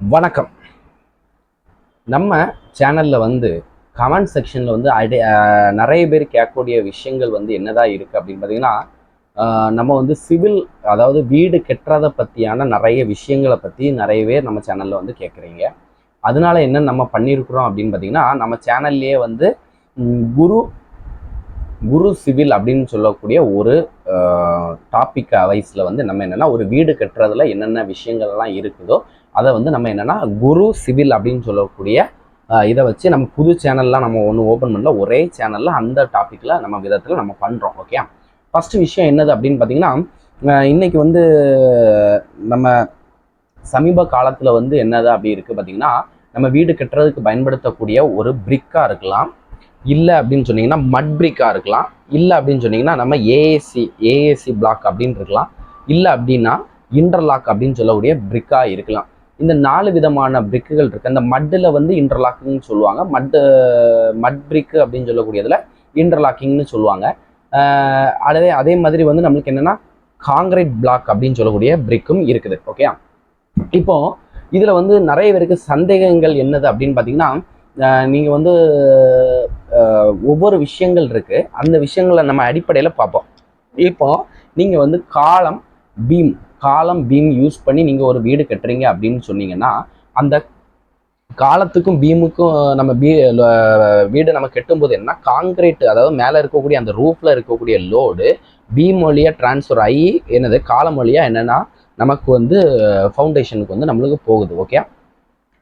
வணக்கம். நம்ம சேனலில் வந்து கமெண்ட் செக்ஷனில் வந்து அடி நிறைய பேர் கேட்கக்கூடிய விஷயங்கள் வந்து என்னதான் இருக்குது அப்படின்னு பார்த்தீங்கன்னா நம்ம வந்து சிவில் அதாவது வீடு கெட்டுறதை பற்றியான நிறைய விஷயங்களை பற்றி நிறைய பேர் நம்ம சேனலில் வந்து கேட்குறீங்க. அதனால என்ன நம்ம பண்ணியிருக்கிறோம் அப்படின்னு பார்த்தீங்கன்னா நம்ம சேனல்லையே வந்து குரு குரு சிவில் அப்படின்னு சொல்லக்கூடிய ஒரு டாபிக் வைஸில் வந்து நம்ம என்னென்னா ஒரு வீடு கட்டுறதுல என்னென்ன விஷயங்கள்லாம் இருக்குதோ அதை வந்து நம்ம என்னென்னா குரு சிவில் அப்படின்னு சொல்லக்கூடிய இதை வச்சு நம்ம புது சேனல்லாம் நம்ம ஒன்று ஓப்பன் பண்ணல ஒரே சேனலில் அந்த டாப்பிக்கில் நம்ம விதத்தில் நம்ம பண்ணுறோம் ஓகே ஃபஸ்ட்டு விஷயம் என்னது அப்படின்னு பார்த்தீங்கன்னா இன்றைக்கி இன்னைக்கு வந்து நம்ம சமீப காலத்தில் வந்து என்னது அப்படி இருக்குது பார்த்தீங்கன்னா நம்ம வீடு கட்டுறதுக்கு பயன்படுத்தக்கூடிய ஒரு பிரிக்காக இருக்கலாம் இல்லை அப்படின்னு சொன்னீங்கன்னா மட் பிரிக்காக இருக்கலாம். இல்லை அப்படின்னு சொன்னீங்கன்னா நம்ம ஏஏசி ஏஏசி பிளாக் அப்படின்னு இருக்கலாம். இல்லை அப்படின்னா இன்டர்லாக் அப்படின்னு சொல்லக்கூடிய பிரிக்காக இருக்கலாம். இந்த நாலு விதமான பிரிக்குகள் இருக்கு. அந்த மட்டில் வந்து இன்டர்லாக்கிங்னு சொல்லுவாங்க. மட்டு மட் பிரிக்கு அப்படின்னு சொல்லக்கூடியதில் இன்டர்லாக்கிங்னு சொல்லுவாங்க. அதே அதே மாதிரி வந்து நம்மளுக்கு என்னென்னா காங்கிரீட் பிளாக் அப்படின்னு சொல்லக்கூடிய பிரிக்கும் இருக்குது. ஓகே இப்போ இதில் வந்து நிறைய பேருக்கு சந்தேகங்கள் என்னது அப்படின்னு பார்த்தீங்கன்னா நீங்கள் வந்து ஒவ்வொரு விஷயங்கள் இருக்குது அந்த விஷயங்களை நம்ம அடிப்படையில் பார்ப்போம். இப்போ நீங்கள் வந்து காலம் பீம் காலம் பீம் யூஸ் பண்ணி நீங்கள் ஒரு வீடு கட்டுறீங்க அப்படின்னு சொன்னீங்கன்னா அந்த காலத்துக்கும் பீமுக்கும் நம்ம பீ வீடு நம்ம கட்டும்போது என்ன? காங்கிரீட் அதாவது மேலே இருக்கக்கூடிய அந்த ரூஃபில் இருக்கக்கூடிய லோடு பீம் வழியாக ட்ரான்ஸ்ஃபர் ஆகி என்னது காலம் வழியாக என்னென்னா நமக்கு வந்து ஃபவுண்டேஷனுக்கு வந்து நம்மளுக்கு போகுது ஓகே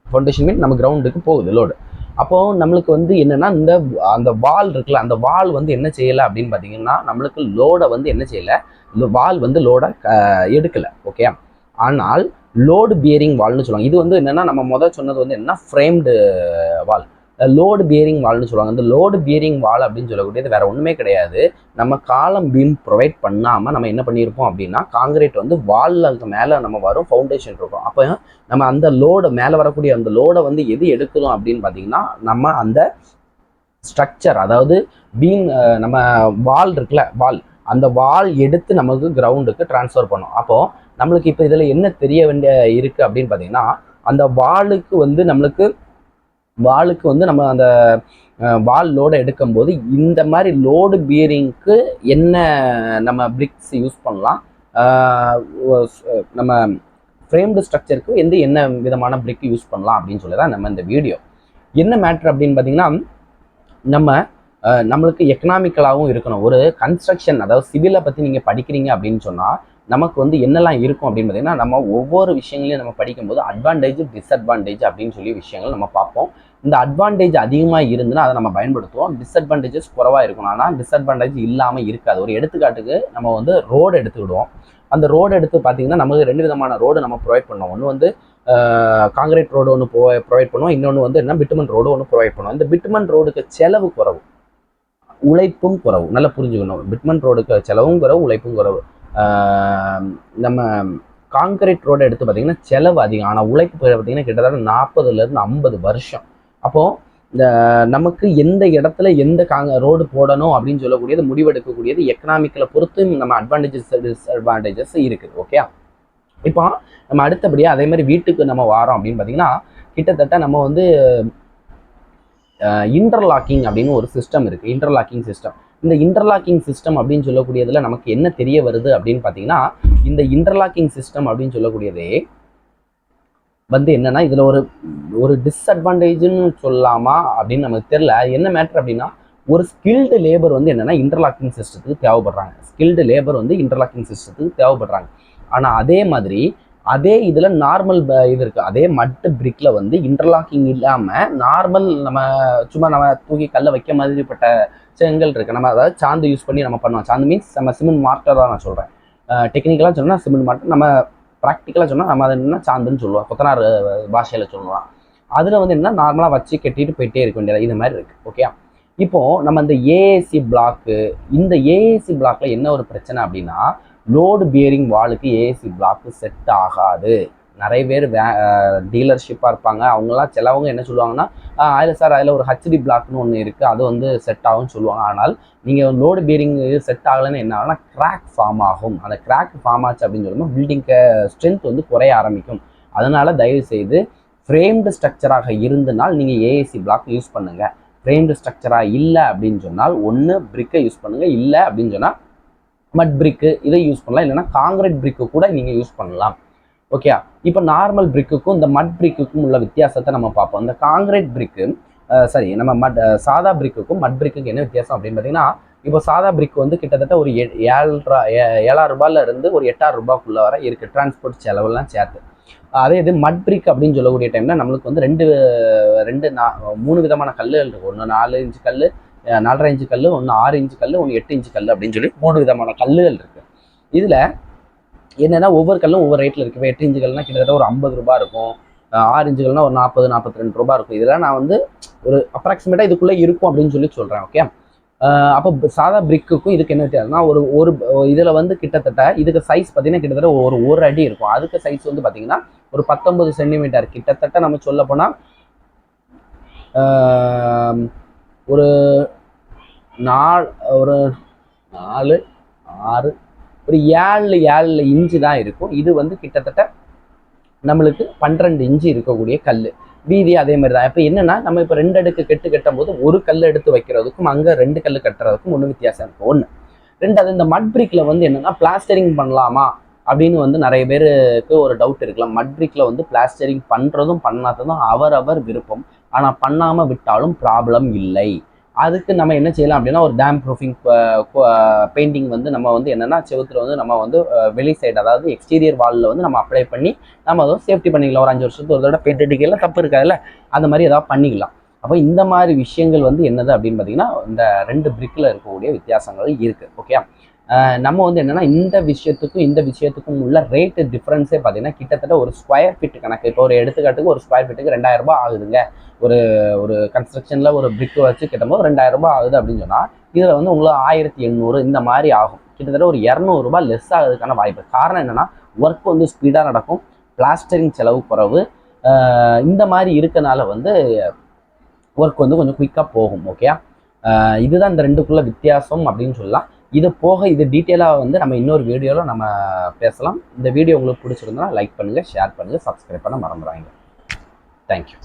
ஃபவுண்டேஷன் மீன் நம்ம கிரவுண்டுக்கு போகுது லோடு அப்போது நம்மளுக்கு வந்து என்னென்னா இந்த அந்த வால் இருக்குல்ல அந்த வால் வந்து என்ன செய்யலை அப்படின்னு பார்த்தீங்கன்னா நம்மளுக்கு லோடை வந்து என்ன செய்யலை வால் வந்து லோடை எடுக்கலை ஓகே ஆனால் லோடு பியரிங் வால்னு சொல்லுவாங்க. இது வந்து என்னென்னா நம்ம முதல் சொன்னது வந்து என்ன ஃப்ரேம்டு வால். லோடு பியரிங் வால்னு சொல்லுவாங்க. அந்த லோடு பியரிங் வால் அப்படின்னு சொல்லக்கூடியது வேற ஒன்றுமே கிடையாது. நம்ம காலம் பீம் ப்ரொவைட் பண்ணாமல் நம்ம என்ன பண்ணியிருப்போம் அப்படின்னா காங்கிரீட் வந்து வாலில் மேலே நம்ம வரும் ஃபவுண்டேஷன் இருக்கும். அப்போ நம்ம அந்த லோடு மேலே வரக்கூடிய அந்த லோடை வந்து எது எடுக்கிறோம் அப்படின்னு பார்த்தீங்கன்னா நம்ம அந்த ஸ்ட்ரக்சர் அதாவது பீம் நம்ம வால் இருக்குல்ல வால் அந்த வால் எடுத்து நமக்கு கிரவுண்டுக்கு ட்ரான்ஸ்ஃபர் பண்ணும். அப்போது நம்மளுக்கு இப்போ இதில் என்ன தெரிய வேண்டிய இருக்குது அப்படின்னு பார்த்தீங்கன்னா அந்த வாலுக்கு வந்து நம்மளுக்கு வாலுக்கு வந்து நம்ம அந்த வால் லோடை எடுக்கும்போது இந்த மாதிரி லோடு பியரிங்க்கு என்ன நம்ம பிரிக்ஸ் யூஸ் பண்ணலாம்? நம்ம ஃப்ரேம்டு ஸ்ட்ரக்சருக்கு எந்த என்ன விதமான பிரிக் யூஸ் பண்ணலாம் அப்படின்னு சொல்லி தான் நம்ம இந்த வீடியோ. என்ன மேட்ரு அப்படின்னு பார்த்தீங்கன்னா நம்ம நம்மளுக்கு எக்கனாமிக்கலாகவும் இருக்கணும். ஒரு கன்ஸ்ட்ரக்ஷன் அதாவது சிவிலை பற்றி நீங்கள் படிக்கிறீங்க அப்படின்னு சொன்னால் நமக்கு வந்து என்னெல்லாம் இருக்கும் அப்படின்னு பார்த்தீங்கன்னா நம்ம ஒவ்வொரு விஷயங்களையும் நம்ம படிக்கும்போது அட்வான்டேஜ் டிஸ்அட்வான்டேஜ் அப்படின்னு சொல்லி விஷயங்கள் நம்ம பார்ப்போம். இந்த அட்வான்டேஜ் அதிகமாக இருந்துன்னா அதை நம்ம பயன்படுத்துவோம். டிஸ்அட்வான்டேஜஸ் குறவாக இருக்கணும். ஆனால் டிஸ்அட்வான்டேஜ் இல்லாமல் இருக்காது. ஒரு எடுத்துக்காட்டுக்கு நம்ம வந்து ரோடு எடுத்துக்கிடுவோம். அந்த ரோடு எடுத்து பார்த்தீங்கன்னா நமக்கு ரெண்டு விதமான ரோடு நம்ம ப்ரொவைட் பண்ணோம் ஒன்று வந்து காங்கிரீட் ரோடு ஒன்று ப்ரொவைட் பண்ணுவோம். இன்னொன்று வந்து என்ன? பிட்டுமன் ரோடு ஒன்று ப்ரொவைட் பண்ணுவோம். இந்த பிட்டுமன் ரோடுக்கு செலவு குறவு. உழைப்பும் குறவு. நல்லா புரிஞ்சுக்கணும். பிட்மன் ரோடுக்கு செலவும் குறவு உழைப்பும் குறவு. நம்ம காங்கிரீட் ரோடு எடுத்து பார்த்தீங்கன்னா செலவு அதிகம். ஆனால் உழைப்பு பார்த்தீங்கன்னா கிட்டத்தட்ட நாற்பதுலேருந்து ஐம்பது வருஷம். அப்போது இந்த நமக்கு எந்த இடத்துல எந்த காங்க ரோடு போடணும் அப்படின்னு சொல்லக்கூடியது முடிவெடுக்கக்கூடியது எக்கனாமிக்கலை பொறுத்து நம்ம அட்வான்டேஜஸ் டிஸ்அட்வான்டேஜஸ் இருக்குது ஓகே இப்போ நம்ம அடுத்தபடியாக அதே மாதிரி வீட்டுக்கு நம்ம வாரோம் அப்படின்னு பார்த்தீங்கன்னா கிட்டத்தட்ட நம்ம வந்து இன்டர்லாக்கிங் அப்படின்னு ஒரு சிஸ்டம் இருக்குது இன்டர்லாக்கிங் சிஸ்டம் இந்த இன்டர்லாக்கிங் சிஸ்டம் அப்படின்னு சொல்லக்கூடியதில் நமக்கு என்ன தெரிய வருது அப்படின்னு பார்த்தீங்கன்னா இந்த இன்டர்லாக்கிங் சிஸ்டம் அப்படின்னு சொல்லக்கூடியதே வந்து என்னன்னா இதில் ஒரு ஒரு டிஸ்அட்வான்டேஜ்னு சொல்லலாமா அப்படின்னு நமக்கு தெரியல. என்ன மேட்ரு அப்படின்னா ஒரு ஸ்கில்டு லேபர் வந்து என்னன்னா இன்டர்லாக்கிங் சிஸ்டத்துக்கு தேவைப்படுறாங்க. ஸ்கில்டு லேபர் வந்து இன்டர்லாக்கிங் சிஸ்டத்துக்கு தேவைப்படுறாங்க. ஆனால் அதே மாதிரி அதே இதில் நார்மல் இது இருக்குது அதே மட்டு பிரிக்கில் வந்து இன்டர்லாக்கிங் இல்லாமல் நார்மல் நம்ம சும்மா நம்ம தூக்கி கல்ல வைக்க மாதிரிப்பட்ட செங்கல் இருக்குது நம்ம அதாவது சாந்து யூஸ் பண்ணி நம்ம பண்ணுவோம். சாந்து மீன்ஸ் நம்ம சிமெண்ட் மார்ட்டர் தான் நான் சொல்கிறேன் டெக்னிக்கலாக சொன்னால் சிமெண்ட் மார்ட்டர் நம்ம ப்ராக்டிக்கலாக சொன்னால் நம்ம அதை என்ன சாந்துன்னு சொல்லுவோம். கொத்தனார் பாஷையில் சொல்லலாம் அதில் வந்து என்ன நார்மலாக வச்சு கட்டிட்டு போயிட்டே இருக்க வேண்டியது இது மாதிரி இருக்குது ஓகே இப்போது நம்ம இந்த ஏஏசி பிளாக்கு இந்த ஏஏசி பிளாக்ல என்ன ஒரு பிரச்சனை அப்படின்னா லோடு பியரிங் வாலுக்கு ஏஏசி பிளாக்கு செட் ஆகாது. நிறைய பேர் வே டீலர்ஷிப்பாக இருப்பாங்க. அவங்களாம் சிலவங்க என்ன சொல்லுவாங்கன்னா அதில் சார் அதில் ஒரு ஹச்டி பிளாக்னு ஒன்று இருக்குது அது வந்து செட் ஆகும்னு சொல்லுவாங்க. ஆனால் நீங்கள் லோடு பீரிங் செட் ஆகலைன்னு என்ன ஆகும்னா கிராக் ஃபார்ம் ஆகும். அந்த கிராக் ஃபார்ம் ஆச்சு அப்படின்னு சொல்லும்போது பில்டிங்க்கு ஸ்ட்ரென்த் வந்து குறைய ஆரம்பிக்கும். அதனால் தயவு செய்து ஃப்ரேம்டு ஸ்ட்ரக்சராக இருந்தனால் நீங்கள் ஏஏசி பிளாக் யூஸ் பண்ணுங்கள் ஃப்ரேம்டு ஸ்ட்ரக்சராக இல்லை அப்படின்னு சொன்னால் ஒன்று பிரிக்கை யூஸ் பண்ணுங்கள் இல்லை அப்படின்னு சொன்னால் மட் பிரிக்கு இதை யூஸ் பண்ணலாம். இல்லைன்னா காங்கிரீட் பிரிக்கு கூட நீங்கள் யூஸ் பண்ணலாம். ஓகே இப்போ நார்மல் பிரிக்குக்கும் இந்த மட் பிரிக்குக்கும் உள்ள வித்தியாசத்தை நம்ம பார்ப்போம். இந்த காங்கிரீட் பிரிக்கு சரி நம்ம மட் சாதா பிரிக்குக்கும் மட் பிரிக்குக்கு என்ன வித்தியாசம் அப்படின்னு பார்த்தீங்கன்னா இப்போ சாதா பிரிக் வந்து கிட்டத்தட்ட ஒரு ஏ- ஏழாயிரம் ரூபாயில இருந்து ஒரு எட்டாயிரம் ரூபாய்க்குள்ள வர இருக்கு. டிரான்ஸ்போர்ட் செலவெல்லாம் சேர்த்து. அதே இது மட் பிரிக் அப்படின்னு சொல்லக்கூடிய டைம்ல நம்மளுக்கு வந்து ரெண்டு ரெண்டு நா- மூணு விதமான கல்லுகள் இருக்கு ஒன்று நாலு இன்ச்சு கல் நாலரை இன்ச்சு கல் ஒன்று ஆறு இன்ச்சு கல் ஒன்று எட்டு இன்ச்சு கல் அப்படின்னு சொல்லி மூணு விதமான கல்லுகள் இருக்கு. இதுல என்னென்னா ஒவ்வொரு கல்லும் ஒவ்வொரு ரேட்டில் இருக்குது இப்போ எட்டு இன்ச்சு கிட்டத்தட்ட ஒரு ஐம்பது ரூபாய் இருக்கும். ஆறு இன்ச்சுகள்னா ஒரு நாற்பது நாற்பத்தி ரெண்டு ரூபாய் இருக்கும். இதெல்லாம் நான் வந்து ஒரு அப்ராக்சிமேட்டாக இதுக்குள்ளே இருக்கும் அப்படின்னு சொல்லி சொல்கிறேன் ஓகே அப்போ சாதா பிரிக்குக்கும் இதுக்கு என்ன வித்தியாசம்னா ஒரு ஒரு இதில் வந்து கிட்டத்தட்ட இதுக்கு சைஸ் பார்த்தீங்கன்னா கிட்டத்தட்ட ஒரு ஒரு அடி இருக்கும். அதுக்கு சைஸ் வந்து பார்த்தீங்கன்னா ஒரு பத்தொம்பது சென்டிமீட்டர் கிட்டத்தட்ட நம்ம சொல்ல போனால் ஒரு நாலு ஒரு நாலு ஆறு ஒரு ஏழு ஏழு இன்ச்சு தான் இருக்கும். இது வந்து கிட்டத்தட்ட நம்மளுக்கு பன்னிரெண்டு இன்ச்சு இருக்கக்கூடிய கல் வீதி அதே மாதிரி தான். இப்போ என்னன்னா நம்ம இப்போ ரெண்டு அடுக்கு கெட்டு கட்டும் போது ஒரு கல் எடுத்து வைக்கிறதுக்கும் அங்கே ரெண்டு கல் கட்டுறதுக்கும் ஒன்று வித்தியாசம் இருக்கும் ஒன்று ரெண்டாவது இந்த மட் பிரிக்கில் வந்து என்னன்னா பிளாஸ்டரிங் பண்ணலாமா? அப்படின்னு வந்து நிறைய பேருக்கு ஒரு டவுட் இருக்கலாம். மட் பிரிக்கில் வந்து பிளாஸ்டரிங் பண்ணுறதும் பண்ணாததும் அவரவர் விருப்பம். ஆனால் பண்ணாமல் விட்டாலும் ப்ராப்ளம் இல்லை. அதுக்கு நம்ம என்ன செய்யலாம் அப்படின்னா ஒரு டேம் ப்ரூஃபிங் பெயிண்டிங் வந்து நம்ம வந்து என்னென்னா செவுத்துல வந்து நம்ம வந்து வெளி சைடு அதாவது எக்ஸ்டீரியர் வாலில் வந்து நம்ம அப்ளை பண்ணி நம்ம அதை சேஃப்டி பண்ணிக்கலாம். ஒரு அஞ்சு வருஷத்துக்கு ஒரு தடவை பெயிண்ட் அடிக்கலாம் தப்பு இருக்காதுல்ல? அந்த மாதிரி ஏதாவது பண்ணிக்கலாம். அப்போ இந்த மாதிரி விஷயங்கள் வந்து என்னது அப்படின்னு பார்த்தீங்கன்னா இந்த ரெண்டு பிரிக்கில் இருக்கக்கூடிய வித்தியாசங்கள் இருக்குது ஓகே நம்ம வந்து என்னன்னா இந்த விஷயத்துக்கும் இந்த விஷயத்துக்கும் உள்ள ரேட்டு டிஃப்ரென்ஸே பார்த்தீங்கன்னா கிட்டத்தட்ட ஒரு ஸ்கொயர் ஃபீட் கணக்கு. இப்போ ஒரு எடுத்துக்காட்டுக்கு ஒரு ஸ்கொயர் ஃபீட்டுக்கு ரெண்டாயிரம் ரூபாய் ஆகுதுங்க. ஒரு ஒரு கன்ஸ்ட்ரக்ஷனில் ஒரு பிரிக் வச்சு கிட்டம்போது ரெண்டாயிரம் ரூபாய் ஆகுது அப்படின்னு சொன்னால் இதில் வந்து உங்களுக்கு ஆயிரத்தி எண்ணூறு இந்த மாதிரி ஆகும். கிட்டத்தட்ட ஒரு இரநூறுபா லெஸ் ஆகிறதுக்கான வாய்ப்பு. காரணம் என்னன்னா ஒர்க் வந்து ஸ்பீடாக நடக்கும். பிளாஸ்டரிங் செலவு குறைவு. இந்த மாதிரி இருக்கனால வந்து ஒர்க் வந்து கொஞ்சம் குயிக்காக போகும் ஓகே இதுதான் இந்த ரெண்டுக்குள்ள வித்தியாசம் அப்படின்னு சொல்லலாம். இது போக இது டீட்டெயிலாக வந்து நம்ம இன்னொரு வீடியோவில் நம்ம பேசலாம். இந்த வீடியோ உங்களுக்கு பிடிச்சிருந்தா லைக் பண்ணுங்கள் ஷேர் பண்ணுங்கள் சப்ஸ்கிரைப் பண்ண மறந்துடாங்க தேங்க்யூ